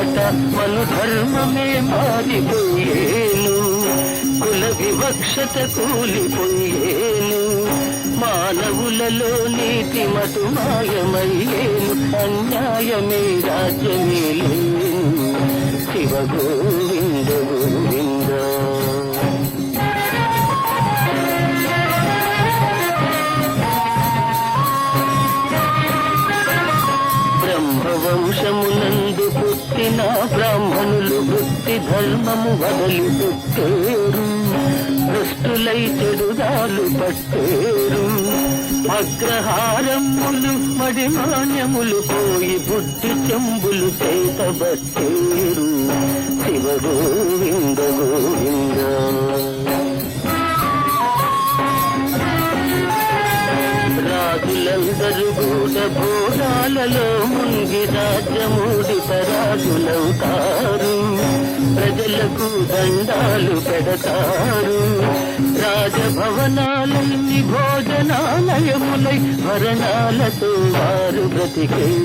పిమ్మట మను ధర్మమే మారిపోయేను. కుల వివక్షత కూలిపోయేను. మానవులలో నీతి మటు మాయమయ్యేను అన్యాయమే రాజ్యమే లేను. శివ గోవింద గోవింద. బ్రహ్మవంశమునందు నా బ్రాహ్మణులు వృత్తి ధర్మము వదలి పెట్టేరు భ్రష్టులై చెడుదాలు పట్టేరు. అగ్రహారములు మడిమాన్యములు పోయి బుద్ధి చెంబులు చేతబట్టేరు. శివ గోవింద గోవింద. రాజులందరూ కూడా భోగాలలో ముంగి రాజ్యమూడిత రాజులవుతారు. ప్రజలకు దండాలు పెడతారు. రాజభవనాలన్నీ భోజనాలయములై మరణాలతో వారు బ్రతికేరు.